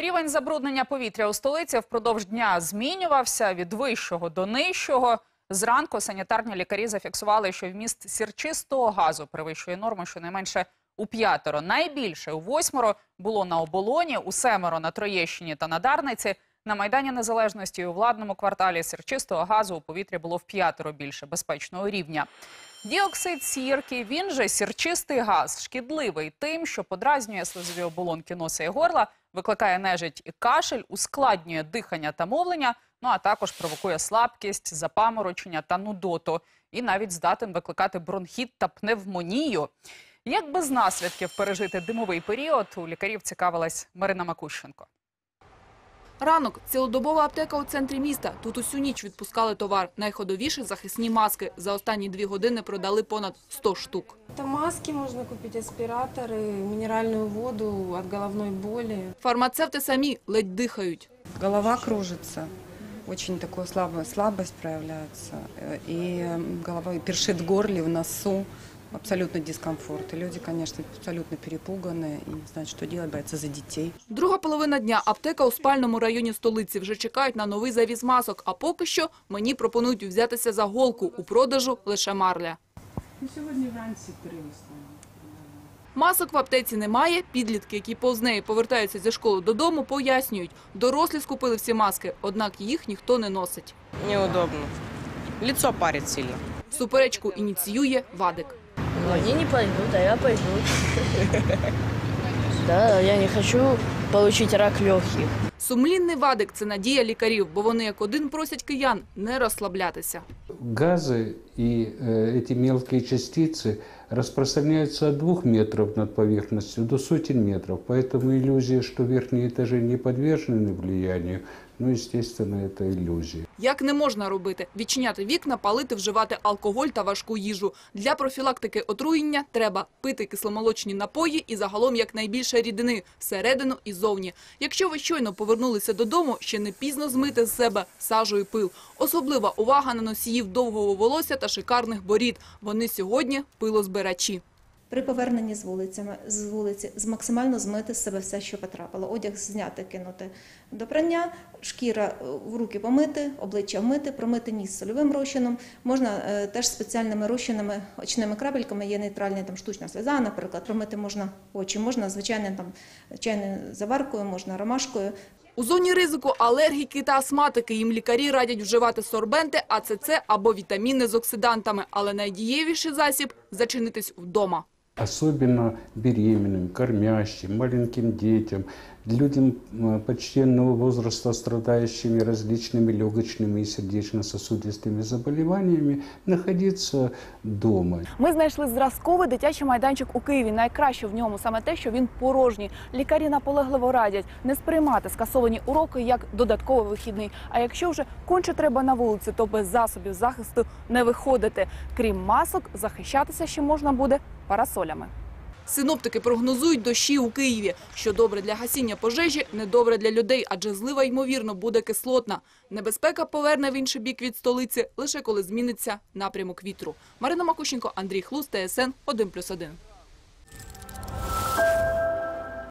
Рівень забруднення повітря у столиці впродовж дня змінювався від вищого до нижчого. Зранку санітарні лікарі зафіксували, що вміст сірчистого газу перевищує норму щонайменше у п'ятеро. Найбільше у восьмеро було на оболоні, у семеро на Троєщині та на Дарниці. На Майдані Незалежності у владному кварталі сірчистого газу у повітрі було в п'ятеро більше безпечного рівня. Діоксид сірки, він же сірчистий газ, шкідливий тим, що подразнює слизові оболонки носа і горла, викликає нежить і кашель, ускладнює дихання та мовлення, ну а також провокує слабкість, запаморочення та нудоту. І навіть здатен викликати бронхіт та пневмонію. Як без наслідків пережити димовий період, у лікарів цікавилась Марина Макущенко. Ранок – цілодобова аптека у центрі міста. Тут усю ніч відпускали товар. Найходовіші – захисні маски. За останні дві години продали понад 100 штук. Это маски, можно купить аспираторы, минеральную воду от головной боли. Фармацевти самі ледь дихають. Голова кружится, очень такая слабая слабость проявляется, э, и м, голова и першит в горле, в носу, абсолютно дискомфорт. И люди, конечно, абсолютно перепуганы и не знают, что делать, боятся за детей. Друга половина дня. Аптека у спальному районі столиці. Вже чекають на новий завіз масок. А поки що мені пропонують взятися за голку. У продажу лише марля. Ну, сьогодні вранці привезли. Масок в аптеці немає. Підлітки, які повз неї повертаються зі школи додому, пояснюють. Дорослі скупили всі маски, однак їх ніхто не носить. Неудобно. Лицо парит сильно. Суперечку ініціює Вадик. Они не пойдут, а я пойду. Да, я не хочу получить рак легких. Сумлінний Вадик – це надія лікарів, бо вони як один просять киян не розслаблятися. Газы и э, эти мелкие частицы распространяются от двух метров над поверхностью до сотен метров. Поэтому иллюзия, что верхние этажи не подвержены влиянию, ну, естественно, это иллюзия. Як не можна робити? Відчиняти вікна, палити, вживати алкоголь та важку їжу. Для профілактики отруєння треба пити кисломолочні напої і загалом якнайбільше рідини – всередину і зовні. Якщо ви щойно повернулися додому, ще не пізно змити з себе сажу і пил. Особлива увага на носіїв довгого волосся та шикарних борід. Вони сьогодні пилозбирачі. При поверненні з вулиці, з вулиці з максимально змити з себе все, що потрапило. Одяг зняти, кинути до прання, шкіра е, в руки помити, обличчя вмити, промити ніс сольовим розчином. Можна е, теж спеціальними розчинами, очними крапельками, є нейтральна там штучна сльоза, наприклад, промити можна очі, можна звичайним там чайною заваркою, можна ромашкою. У зоні ризику алергіки та астматики їм лікарі радять вживати сорбенти, АЦЦ або вітаміни з оксидантами. Але найдієвіший засіб – зачинитись вдома Особенно беременным, кормящим, маленьким детям, людям э, почтенного возраста, страдающими различными легочными и сердечно-сосудистыми заболеваниями, находиться дома. Ми знайшли зразковий дитячий майданчик у Києві. Найкраще в ньому саме те, що він порожній. Лікарі наполегливо радять не сприймати скасовані уроки як додатковий вихідний. А якщо вже конче треба на вулиці, то без засобів захисту не виходити. Крім масок, захищатися ще можна буде парасолями. Синоптики прогнозують дощі у Києві. Що добре для гасіння пожежі, недобре для людей, адже злива, ймовірно, буде кислотна. Небезпека поверне в інший бік від столиці лише коли зміниться напрямок вітру. Марина Макущенко, Андрій Хлус, ТСН 1+,1.